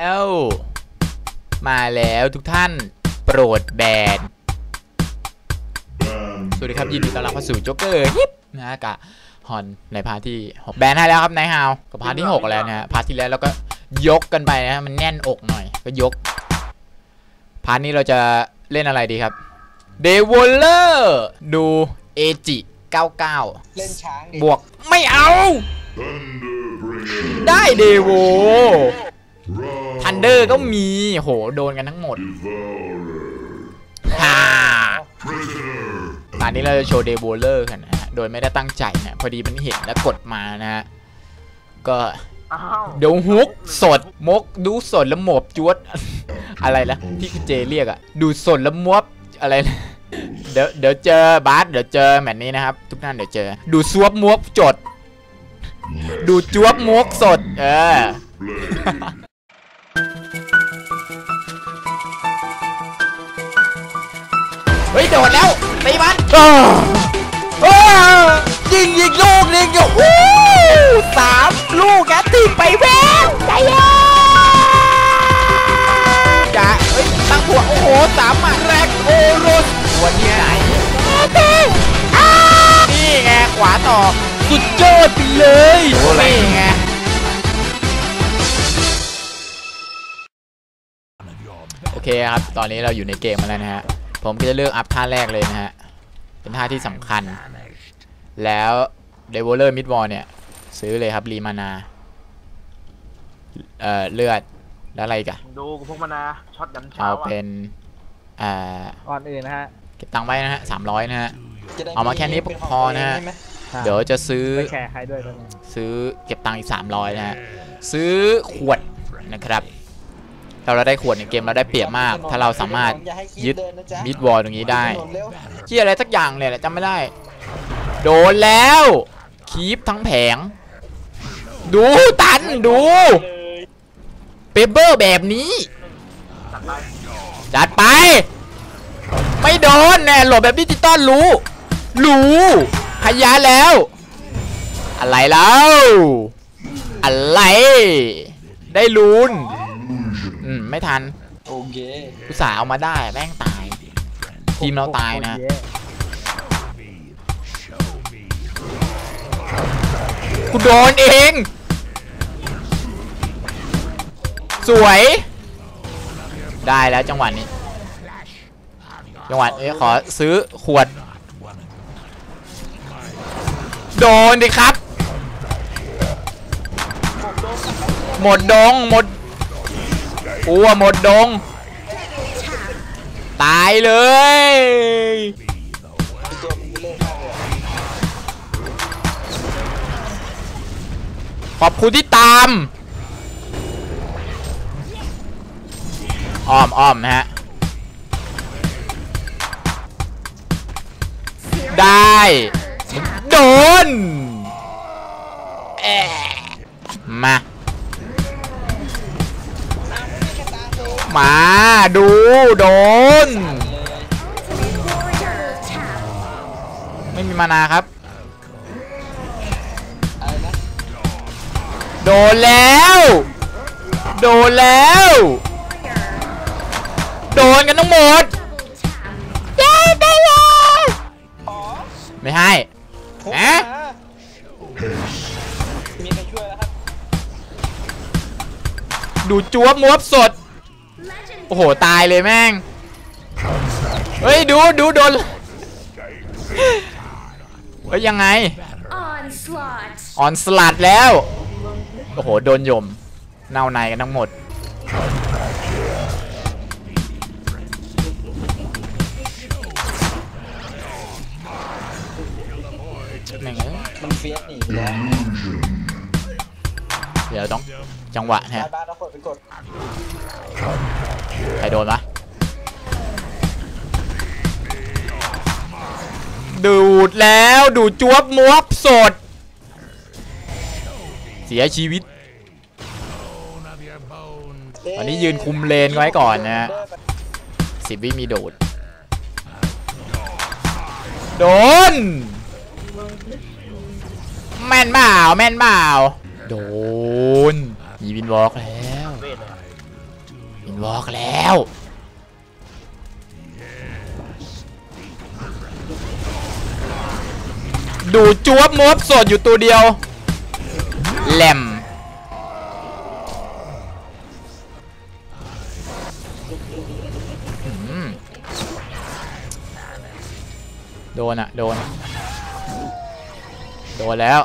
แล้วมาแล้วทุกท่านโปรดแบนสวัสดีครับยินดีต้อนรับเข้าสู่โจ๊กเกอร์ฮิปนะฮะกะฮอนในพาร์ทที่หกแบนให้แล้วครับนายฮาวกับพาร์ทที่หกแล้วนะฮะพาร์ทที่แล้วเราก็ยกกันไปนะฮะมันแน่นอกหน่อยก็ยก พาร์ทนี้เราจะเล่นอะไรดีครับเดวลเลอร์ดูเอจิ99 เล่นช้างดิบวกไม่เอา ได้เดโว ทันเดอร์ก็มีโหโดนกันทั้งหมดฮ่าตอนนี้เราจะโชว์เดโวเลอร์กันนะฮะ โดยไม่ได้ตั้งใจนะ พอดีมันเห็นแล้วกดมานะฮะ ก็อ้าวเดี๋ยวฮุกสดมกดูสดแล้วหมบจวด อะไรนะที่คุณเจเรียกอะดูสดแล้วมวบอะไรนะเดี๋ยวเดี๋ยวเจอบาสเดี๋ยวเจอแมตช์นี้นะครับ ทุกท่านเดี๋ยวเจอ ดูซวบมวบจด ดูจวบมวกสด เออ โดดแล้วตีมันอ้าวอ้าวยิงยิงลูกยิงอยู่อู้สามลูกแกตีไปแววใจเย็นจ้าเฮ้ยตั้งหัวโอ้โหสามหมัดแรกโอโรสหัวที่ไหนนี่ไงขวาต่อสุดยอดไปเลยนี่ไงโอเคครับ ตอนนี้เราอยู่ในเกมมาแล้วนะฮะ ผมก็จะเลือกอัพท่าแรกเลยนะฮะ เป็นท่าที่สำคัญ แล้วเดวเลอร์มิดวอลเนี่ย ซื้อเลยครับรีมานา เอ่อ เลือด แล้วอะไรอีกันดูพวกมันนะช็อตยันเช้าเอาอะเป็นเอ่อก่อนอื่นนะฮะเก็บตังค์ไว้นะฮะสามร้อยนะฮะ จะได้เอามาแค่นี้เป็พอนะฮะใช่ไหมเดี๋ยวจะซื้อ ไปแชร์ใครด้วยตอนนี้ ซื้อเก็บตังค์อีก 300 นะฮะ ซื้อขวดนะครับถ้า เราได้ขวดในเกมเราได้เปรียบมาก ถ้าเราสามารถยึดมิดวอลตรงนี้ได้เร็วเที่ยอะไรสักอย่างเลยแหละจำไม่ได้ โดนแล้วคีปทั้งแผง ดูตันดูเปเปอร์แบบนี้ จัดไป ไม่โดนแน่โหลดแบบดิจิตอลรู้รู้ขยะแล้ว อะไรแล้ว อะไร ได้ลุ้น อืมไม่ทันโอเคอุตส่าห์เอามาได้แม่งตาย ทีมเราตายนะโอ้โหเย้กูโดนเอง สวย ได้แล้วจังหวะนี้ จังหวะนี้ขอซื้อขวด โดนดิครับ หมดดงหมด อ้วหมดดง ตายเลย ขอบคุณที่ตามอ้อมอ้อมนะฮะ ได้ โดน มา มาดูโดน ไม่มีมานาครับ โดนแล้ว โดนแล้ว โดนกันทั้งหมดเย้ได้แล้วอ๋อไม่ให้ผมเอ๊ะมีใครช่วยแล้วครับดูจัวมวบสด โอ้โห ตายเลยแม่ง เฮ้ย ดูดูโดน เฮ้ย ยังไง Onslaught. ออนสลัดแล้ว โอ้โห โดนยม เน่าในกันทั้งหมด แม่งเอ้ยมันเฟียสนี่แล้วเดี๋ยวต้องจังหวะนะฮะบ้านๆเรากดไปกด ใครโดนวะดูดแล้วดูดจวบมวบสด เสียชีวิตตอนนี้ยืนคุมเลนไว้ก่อนนะฮะสิบวิมีโดด โดน แม่นเปล่าแม่นเปล่าโดนมีวินวอล์กแล้ว วอล์กแล้วดูจวบมบสดอยู่ตัวเดียวแหลมโดนอะโดน โดนแล้ว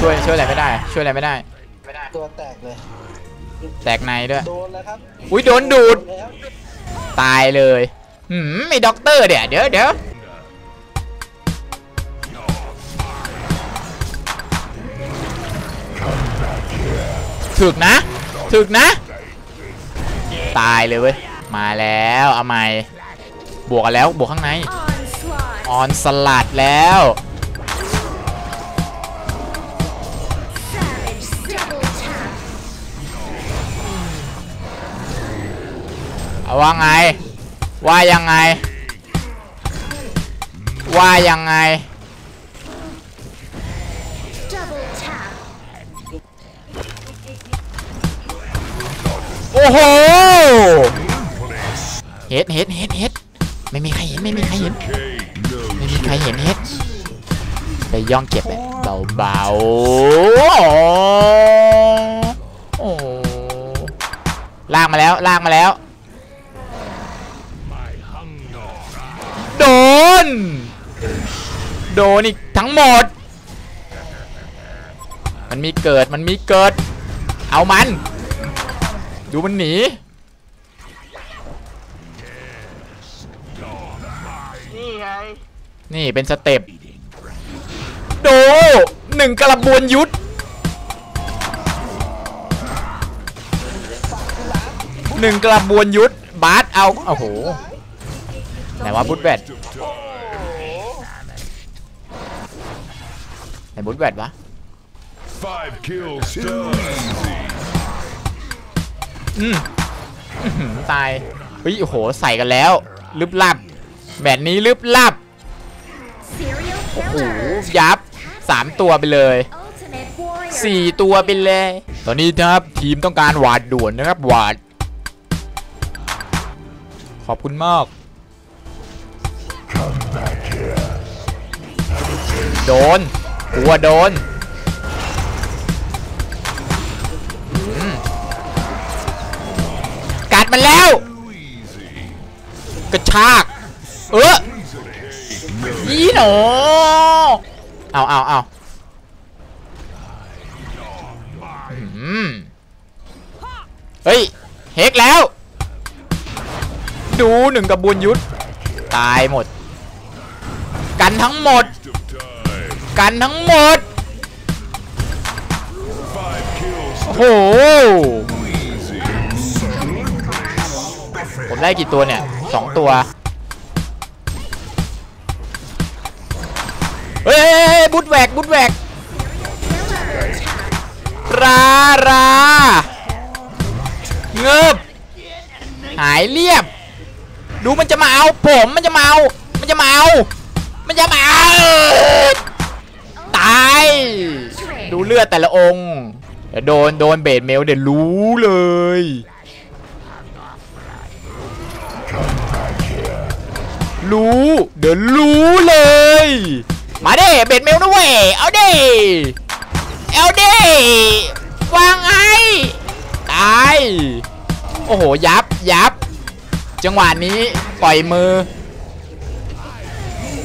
ช่วยช่วยอะไรไม่ได้ ช่วยอะไรไม่ได้ ตัวแตกเลย แตกในด้วย โดนแล้วครับ อุ้ยโดนดูดแล้วตายเลยหืมไอ้ด็อกเตอร์เดี๋ยวเดี๋ยวเดี๋ยวถึกนะถึกนะ ตายเลยเว้ย มาแล้วเอาใหม่บวกกันแล้วบวกข้างใน Onslaught. ออนสลัดแล้ว ว่าไง ว่ายังไง ว่ายังไง โอ้โห เฮ็ดเฮ็ดเฮ็ดเฮ็ดไม่มีใครเห็น ไม่มีใครเห็น ไม่มีใครเห็นเฮ็ดไปย่องเก็บแบบเบาๆโอ้ลากมาแล้ว ลากมาแล้ว น โดนอีกทั้งหมด มันมีเกิดมันมีเกิด เอามัน ดูมันหนีนี่ไงนี่เป็นสเต็ปดูหนึ่งกระบวนยุทธหนึ่งกระบวนยุทธบาสเอาโอ้โหไห นว่าบุตแวดไหนบุตแวดวะ Five kills still easy. อืมอื้อหือตายเฮ้ยโอ้โหใส่กันแล้วลึบลับแบบนี้ลึบลับ Serial โอ้โห killer. ยับสามตัวไปเลย Ultimate warrior. สี่ตัวไปเลย ตอนนี้นะครับทีมต้องการหวาดด่วนนะครับหวาดขอบคุณมาก โดนกลัวโดนกัดมันแล้ว กระชาก เออยีหนอเอาเอาเอาเฮ้ย เฮกแล้ว ดูหนึ่งกระบวนยุทธตายหมด กันทั้งหมด กันทั้งหมด โอ้โห ผมได้กี่ตัวเนี่ยสองตัว เฮ้ยบุดแหวกบุดแหวกราราเงืบหายเรียบ ดูมันจะมาเอา ผมมันจะมาเอา มันจะมาเอา มันจะมาตาย ดูเลือดแต่ละองค์เดี๋ยวโดนโดนเบดเมลเดี๋ยวรู้เลย รู้ เดี๋ยวรู้เลย มาเด้เบดเมลนะเว้ยเอาเด้เอาดิวางไงตาย โอ้โห ยับยับ จังหวะนี้ปล่อยมือ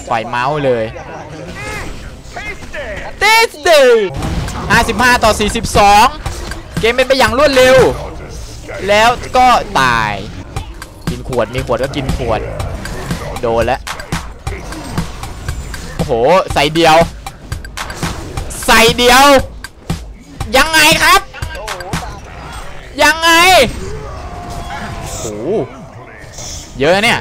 ปล่อยเมาส์เลยเตสเต55 ต่อ 42 เกมเป็นไปอย่างรวดเร็ว แล้วก็ตาย กินขวดมีขวดก็กินขวด โดนแล้ว โอ้โห ใส่เดียว ใส่เดียว ยังไงครับ ยังไงโอ้โหเยอะเนี่ย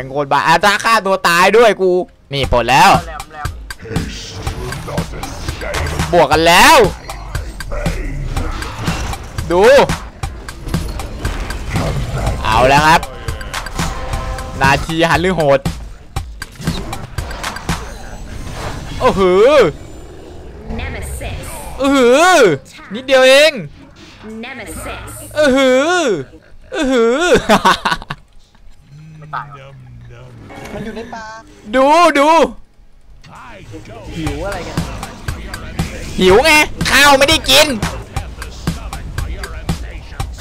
ม่งโคตรบ้าอาจาฆ่าตัวตายด้วยกู นี่ปลดแล้ว บวกกันแล้ว ดู เอาแล้วครับ นาทีหันหรือโหด โอ้โห Nemesis. เออหือนิดเดียวเอง Nemesis. เออหือเออหือไม่ตายห มันอยู่ในป่าดูดูหิวอะไรกันหิวไงข้าวไม่ได้กิน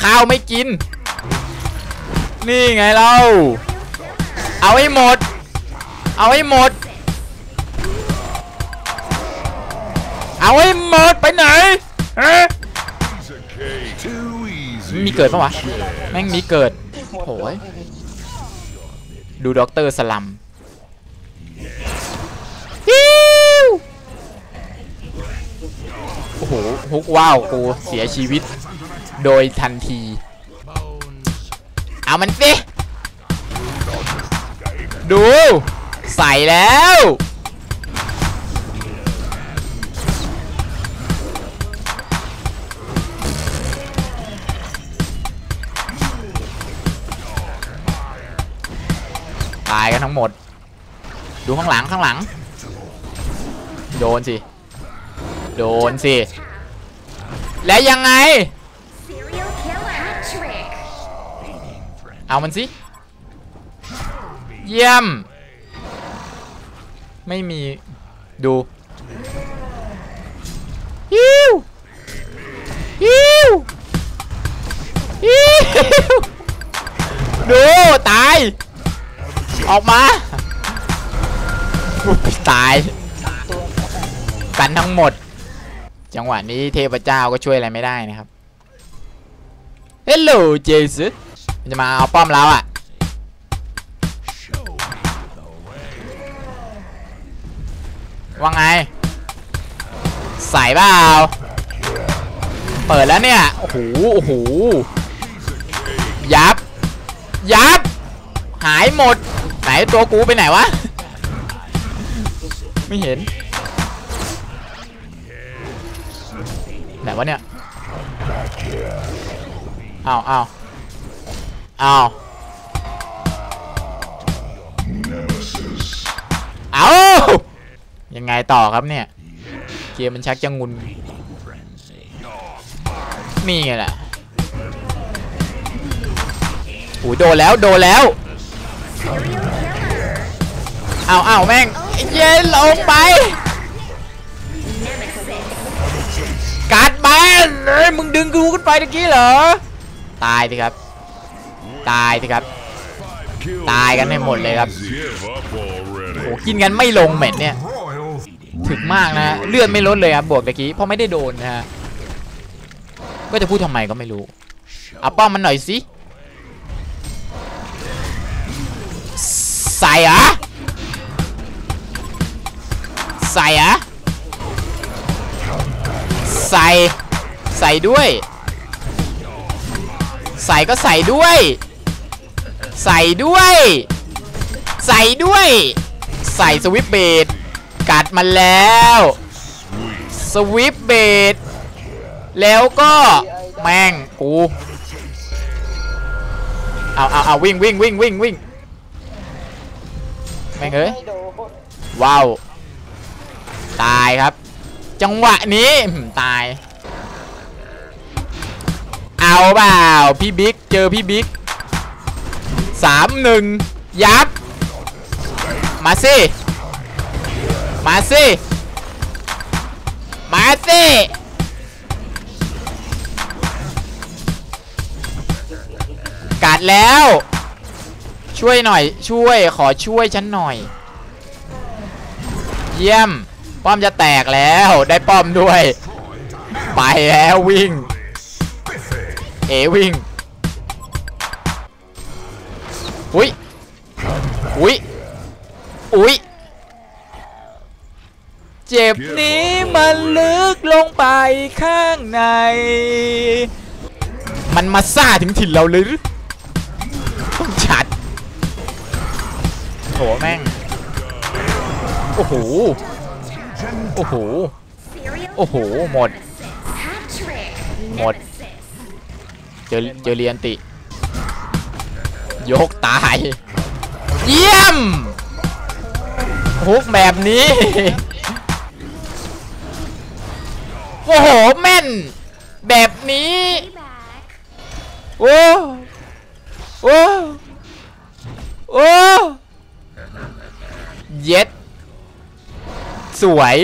ข้าวไม่กิน นี่ไงเรา เอาให้หมด เอาให้หมด เอาให้หมดไปไหนฮะ Too easy. มีเกิดปะวะ แม่งมีเกิดโหย ดูด็อกเตอร์สลัมฮิวโอ้โหฮุกว้าวกูเสียชีวิต โดยทันที เอามันสิ ดู ใส่แล้ว ตายกันทั้งหมด ดูข้างหลังข้างหลัง โดนสิ โดนสิ แล้วยังไง Serial killer. Hat trick. เอามันสิ เยี่ยม ไม่มีดูฮิวฮิวฮิวดู ตาย ออกมาตาย กันทั้งหมด จังหวะนี้เทพเจ้าก็ช่วยอะไรไม่ได้นะครับ Hello Jesus มันจะมาเอาป้อมเราอะว่าไง ใส่เปล่าเปิดแล้วเนี่ย โอ้โห โอ้โห ยับ ยับ หายหมด ตัวกูไปไหนวะ ไม่เห็นไหนวะเนี่ยอ้าวอ้าวอ้าวเอายังไงต่อครับเนี่ย เกมมันชักจะงุน นี่ไงแหละโอ้ยโดนแล้ว โดนแล้ว เอาเอาแม่งเย็นลงไป Nemesis. กัดแบนเอ้ยมึงดึงกูขึ้นไปตะกี้เหรอ ตายสิครับ ตายสิครับ ตายกันให้หมดเลยครับ โอ้กินกันไม่ลงเหม็ดเนี่ย ถึกมากนะ เลือดไม่ลดเลยครับบวกตะกี้ เพราะไม่ได้โดนนะฮะ ก็จะพูดทำไมก็ไม่รู้ เอาป้อมมันหน่อยสิ ใส่เหรอะใส่เหรอะใส่ ใส่ด้วย ใส่ก็ใส่ด้วย ใส่ด้วย ใส่ด้วย ใส่สวิปเบดกัดมันแล้ว สวิปเบดแล้วก็แม่งกู เอาเอาเอาวิ่งวิ่งวิ่งวิ่งวิ่ง แม่งเอ้ยไม่โดนว้าวตายครับ จังหวะนี้อื้อหือตาย เอาเปล่าพี่บิ๊กเจอพี่บิ๊กสามหนึ่งยับ มาสิ มาสิ มาสิกัดแล้ว ช่วยหน่อย ช่วยขอช่วยฉันหน่อย เยี่ยม ป้อมจะแตกแล้วได้ป้อมด้วย ไปแล้ววิ่ง เอวิ่งอุ้ยอุ้ยอุ้ยเจ็บนี้มันลึกลงไปข้างใน มันมาซ่าถึงถิ่นเราเลยหรือ ถแม่ง โอ้โห โอ้โห โอ้โห killer. หมด เจอเจอเรียนติ ยกตาย เยี่ยมฮุกแบบนี้ โอ้โห แม่น แบบนี้ โอ้ โอ้ โอ้ เย็ด สวย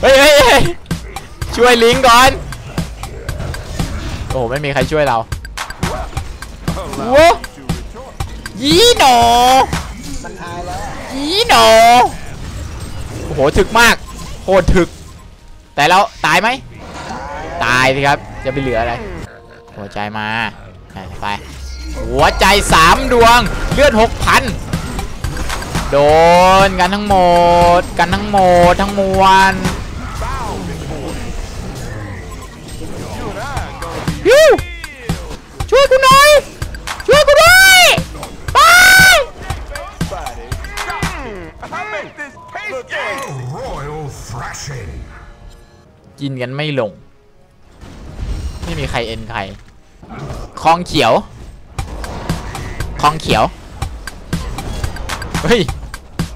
เฮ้ยเฮ้ยช่วยลิงก่อน โอ้โหไม่มีใครช่วยเราว้ยีโหนอายแล้วอะยีโหนโอ้โหถึกมากโคตรถึก แต่เราตายไหม ตายสิครับ จะไปเหลืออะไร หัวใจมา ไป หัวใจสามดวง เลือดหกพัน โดนกันทั้งหมด กันทั้งหมดทั้งมวลยูช่วยกูหน่อย ช่วยกูด้วยไปกินกันไม่ลง ไม่มีใครเอ็นใครคลองเขียวคลองเขียว เฮ้ย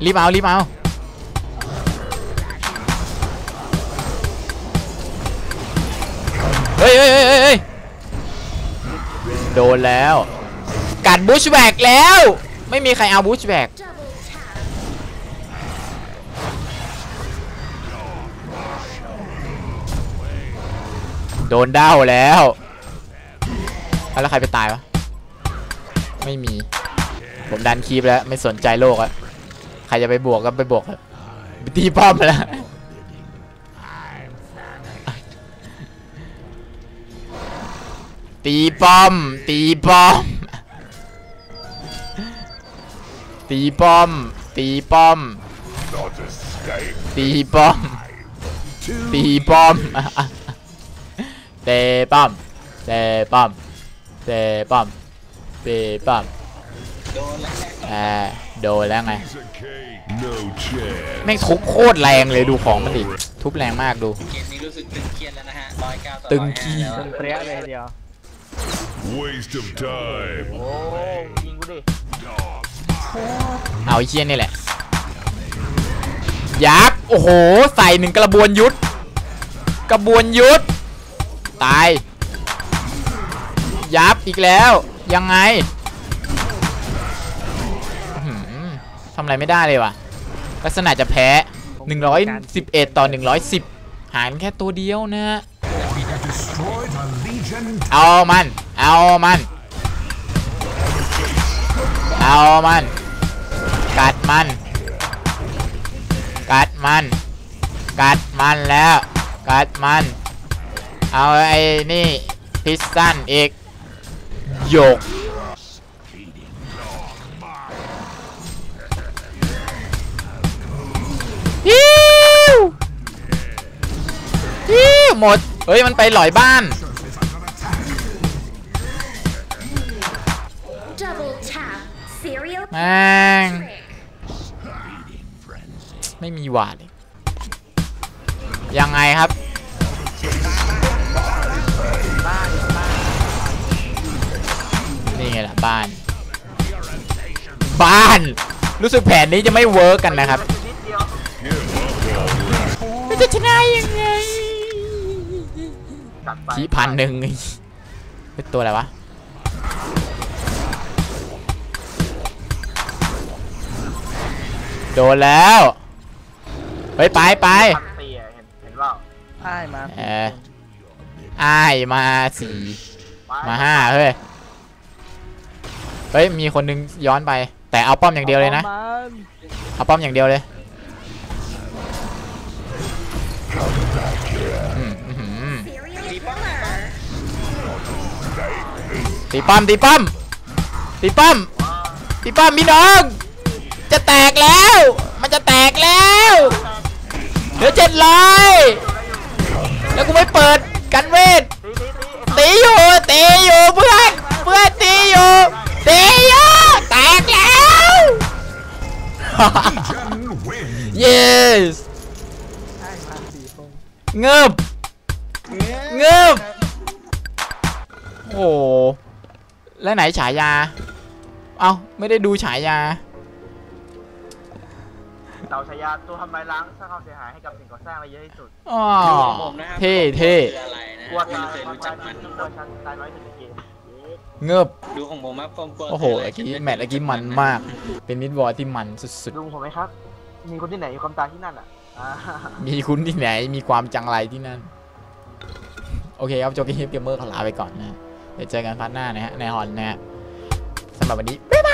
รีบเอารีบเอาเฮ้ยเฮ้ยเฮ้ยเฮ้ยเฮ้ยโดนแล้วกัดบูชแบกแล้ว ไม่มีใครเอาบูชแบก Double tap. โดนด้าวแล้วเอาแล้วใครไปตายวะ ไม่มี ผมดันคีบแล้ว ไม่สนใจโลกอะใค รจะไปบวกก็ไปบวกครับไปตีป้อมแล้วตีป้อม ตีป้อม ตีป้อม ตีป้อม Not escape. ตีป้อม ตีป้อม เตะป้อม เตะป้อม เตะป้อม เตะป้อมโดนแล้วเออ โดนแล้วไง Piece of cake. No chance. แม่งทุบโคตรแรงเลยดูของมันดิทุบแรงมากดูเกมนี้รู้สึกตึงเครียดแล้วนะฮะร้อยเก้าต่อตึงร้อยขี้ห้าแล้วเปรี้ยเลยทีเดียว Waste of time. โอ้ยิงกูดิเอาไอ้เชี่ยนี่แหละยักษ์โอ้โห ใส่หนึ่งกระบวนยุทธกระบวนยุทธตาย ยับอีกแล้ว ยังไง ทำอะไรไม่ได้เลยว่ะ ลักษณะจะแพ้ 111 ต่อ 110 หารแค่ตัวเดียวนะฮะ เอามัน เอามัน เอามัน กัดมัน กัดมัน กัดมันแล้ว กัดมัน เอาไอ้นี่ พิซซันอีกโยก หมด เฮ้ย มันไปหลอยบ้าน Double tap. Serial แม่ง trick. ไม่มีหวาดเลยยังไงครับ นี่ไงล่ะ บ้าน บ้าน รู้สึกแผนนี้จะไม่เวิร์กกันนะครับมันจะชนะยังไงตัดไป ขี้พันหนึ่งเป็นตัวอะไรวะโดนแล้วไปไปไปพันตีอะเห็นเห็นเปล่าอ้ายมาเอออ้ายมาสี่ไปมาห้าเฮ้ยเฮ้ยมีคนนึงย้อนไป แต่เอาป้อมอย่างเดียวเลยนะเอาป้อมอย่างเดียวเลย ตีป้มตีป้มตีป้มตีป้มพี่น้อง จะแตกแล้ว มันจะแตกแล้วเหลือเจ็ดร้อยแล้วกูไม่เปิดกันเวทตีอยู่ตีอยู่เพื่อนเพื่อนตีอยู่ตีอยู่แตกแล้ว yes เงิบเงิบโอ้ แล้วไหนฉายา เอ้าไม่ได้ดูฉายาเต่าชายาตัวทำลายล้างสร้างความเสียหายให้กับสิ่งก่อสร้างอะไรเยอะที่สุดอ๋อดูของผมนะครับเท่เท่คืออะไรนะกลัวไม่ตายเคยความรู้จัตากยมันกลัวฉันตายน้อยที่สุดในเกมเงือบดูของผมครับผมกลัวโอ้โหคืะไรเมื่อกี้แมตช์เมื่อกี้มันมาก เป็นมิดวอร์ที่มันสุดลุงผมไหมครับ มีคนที่ไหนมีความตายที่นั่นอะอ่าๆมีคุณที่ไหนมีความจังไรที่นั่น โอเคครับโจกี้เกมเมอร์ขอลาไปก่อนนะ เดี๋ยวเจอกันพาร์ทหน้านะฮะในฮอนนะฮะสำหรับวันนี้บ๊ายบาย